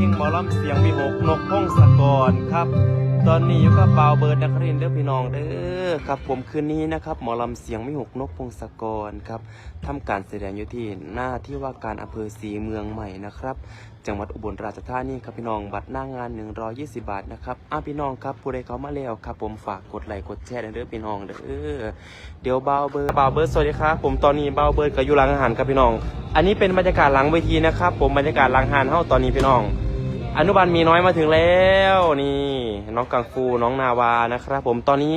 เพลงหมอลำเสียงมีหกนกพงศกรครับ ตอนนี้อยู่กับบ่าเบิร์ดนักเรียนเด้อพี่น้องเด้อครับ ผมคืนนี้นะครับ หมอลำเสียงมีหกนกพงศกรครับทำการแสดงอยู่ที่หน้าที่ว่าการอำเภอศรีเมืองใหม่นะครับ จังหวัดอุบลราชธานีครับพี่น้องบัตรหน้างาน 120 บาทนะครับอ้าพี่น้องครับผู้ใดเขามาแล้วครับ ผมฝากกดไลค์กดแชร์เด้อพี่น้องเด้อเดี๋ยวบ่าเบิร์ดบ่าเบิร์ดสวัสดีครับผมตอนนี้บ่าเบิร์ดก็อยู่หลังอาหารครับพี่น้อง อันนี้เป็นบรรยากาศหลังเวทีนะครับ ผมบรรยากาศหลังอาหารเฮาตอนนี้พี่น้อง อนุบาลมีน้อยมาถึงแล้วนี่น้องกังฟูน้องนาวานะครับผมตอนนี้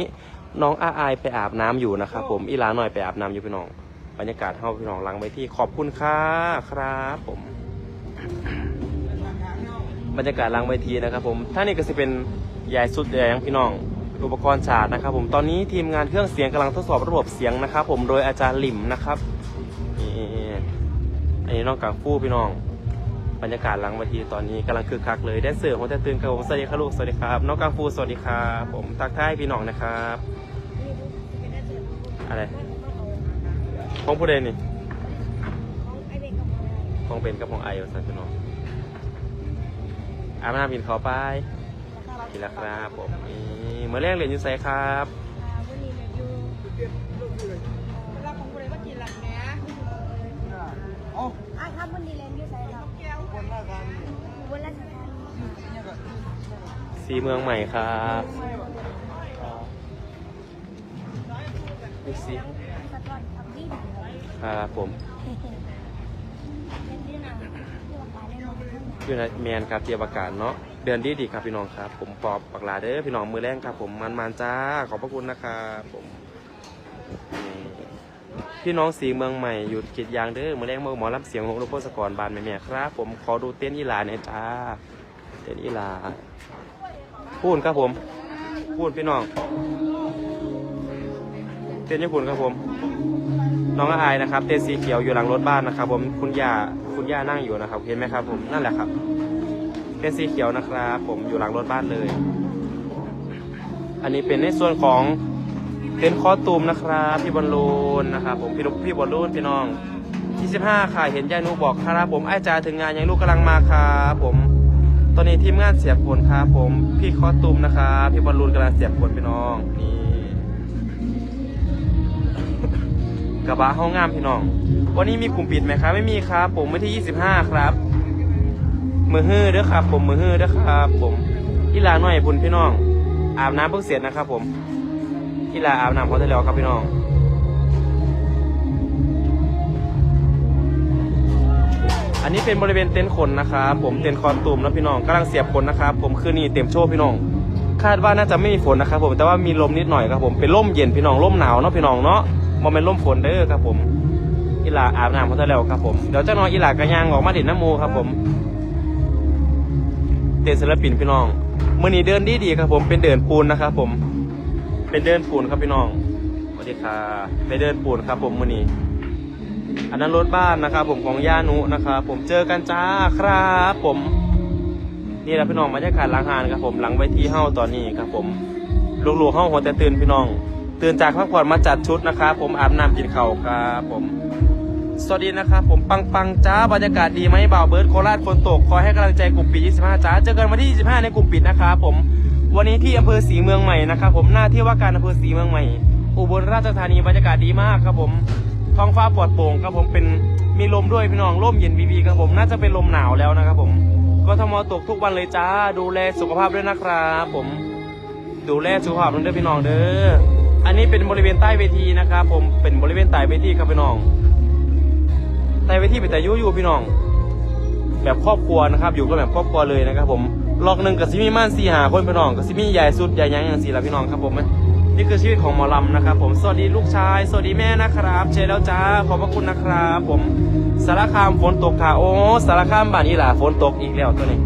น้องอาอายไปอาบน้ำอยู่นะครับผมอีหลาหน่อยไปอาบน้ำอยู่พี่น้องบรรยากาศเฮาพี่น้องลังเวทีขอบคุณค่ะครับผม บรรยากาศลังเวทีนะครับผมท่านี่ก็จะเป็นใหญ่สุดใหญ่ยังพี่น้องอุปกรณ์ฉากนะครับผมตอนนี้ทีมงานเครื่องเสียงกำลังทดสอบระบบเสียงนะครับผมโดยอาจารย์หลิมนะครับนี่อันนี้น้องกังฟูพี่น้อง บรรยากาศหลังเวทีตอนนี้กำลังคึกคักเลยแดนเซอร์ของแต่ตื่นครับผมสวัสดีครับลูกสวัสดีครับน้องกังฟูสวัสดีครับผมทักทายพี่น้องนะครับอะไรของผู้ใดนี่ของเป็นกับของไอวสันพี่น้องอาบน้ำกินขอไปกินแล้วครับผมนี่เมื่อแรกเรียนอยู่ไซครับ บนราชธานีสีเมืองใหม่ครับนี่สิสะท้อนทำดีดีครับผมเล่นที่ไหนที่ว่าปลาเนางหอยู่ในแมนครับเตียบอากาศเนาะเดือนดีดีครับพี่น้องครับ ผมปอบปักหลาเด้อพี่น้องมือแรงครับ ผมมันมันจ้าขอบพระคุณนะครับผมนี่ พี่น้องสีเมืองใหม่อยู่กรีดยางเด้อมือแรงมือหมอรับเสียงของลูกพ่อสกรบานแม่แม่ๆครับ ผมขอดูเต้นอีหลาหน่อยจ้า เต้นอีหลาพูดครับผม พูดพี่น้อง เต้นญี่ปุ่นครับผม น้องอายนะครับ เต้นสีเขียวอยู่หลังรถบ้านนะครับ ผมคุณย่าคุณย่านั่งอยู่นะครับ เห็นไหมครับ ผมนั่นแหละครับ เต้นสีเขียวนะครับ ผมอยู่หลังรถบ้านเลย อันนี้เป็นในส่วนของ เต้นคอสตูมนะครับพี่บอลลูนนะครับผมพี่ลูกพี่บอลลูนพี่น้อง25ค่ะเห็นยายนุบอกครับผมไอ้จ่าถึงงานยังลูกกำลังมาครับผม ตอนนี้ทีมงานเสียบผลครับผมพี่คอสตูมนะครับพี่บอลลูนกำลังเสียบผลพี่น้องนี่กระบะห้องงามพี่น้อง วันนี้มีกลุ่มปิดไหมครับ ไม่มีครับ ผมวันที่ 25 ครับ มือฮื้อเด้อครับ ผมมือฮื้อเด้อครับ ผมอีลาหน่อยบุญพี่น้อง อาบน้ำเพิ่งเสร็จนะครับผม อีหลาอาบน้ำพอได้แล้วครับพี่น้องอันนี้เป็นบริเวณเต็นท์ขนนะครับผมเต็นท์คอนตูมแล้วพี่น้องกำลังเสียบขนนะครับผมคืนนี้เต็มโชว์พี่น้อง คาดว่าน่าจะไม่มีฝนนะครับ ผมแต่ว่ามีลมนิดหน่อยครับผมเป็นลมเย็นพี่น้องลมหนาวเนาะพี่น้องเนาะมันเป็นลมฝนเด้อครับผมอีหลาอาบน้ำเขาได้แล้วครับผมเดี๋ยวเจ้าน้อยอีหลากระยางออกมาเด่นน้ำมูครับผม เต้นศิลปินพี่น้องมื่อนี้เดินดีดีๆครับผมเป็นเดินปูนนะครับผม เป็นเดินปูนครับพี่น้องสวัสดีครับไปเดินปูนครับ ผมมื่อนี้ อันนั้นรถบ้านนะครับ ผมของย่านุนะครับผมเจอกันจ้าครับ ผม นี่แหละพี่น้องบรรยากาศหล้างหานครับผมหลังไว้ที่เฮ้าตอนนี้ครับ ผมลูกๆเฮ้าหัวแต่ตื่นพี่น้อง ตื่นจากพักผ่อนมาจัดชุดนะครับผมอาบน้ำกินเข้าครับผมสวัสดีนะครับผมปังปังๆจ้าบรรยากาศดีไหมบ่าวเบิร์ดโคราชฝนตก คอยให้กำลังใจกลุ่มปิด 25 จ้า เจอกันวันที่ 25 ในกลุ่มปิดนะครับผม วันนี้ที่อำเภอศรีเมืองใหม่นะครับผมหน้าที่ว่าการอำเภอศรีเมืองใหม่ อุบลราชธานีบรรยากาศดีมากครับผมท้องฟ้าปลอดโปร่งครับผมเป็นมีลมด้วยพี่น้องลมเย็นวีๆครับผมน่าจะเป็นลมหนาวแล้วนะครับผมกทมตกทุกวันเลยจ้า ดูแลสุขภาพด้วยนะครับผมดูแลสุขภาพด้วยพี่น้องเด้ออันนี้เป็นบริเวณใต้เวทีนะครับผมเป็นบริเวณใต้เวทีครับพี่น้องใต้เวทีเป็นแต่ยุอยู่พี่น้อง แบบครอบครัวนะครับ อยู่ก็แบบครอบครัวเลยนะครับผม ล็อกหนึ่งกับซิมีม่านสี่หาคนพี่น้องกับซิมีใหญ่สุดใหญ่ยังอย่างสี่ละพี่น้องครับผมนี่คือชีวิตของหมอลำนะครับผมสวัสดีลูกชาย สวัสดีแม่นะครับ เชยแล้วจ้าขอบพระคุณนะครับ ผมสารคามฝนตกค่ะโอ้สารคามบ้านอีหล่าฝนตกอีกแล้วตัวนี้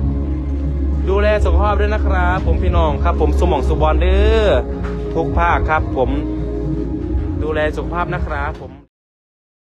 ดูแลสุขภาพด้วยนะครับ ผมพี่น้องครับ ผมสมองสุบอลเด้อทุกภาคครับ ผมดูแลสุขภาพนะครับผม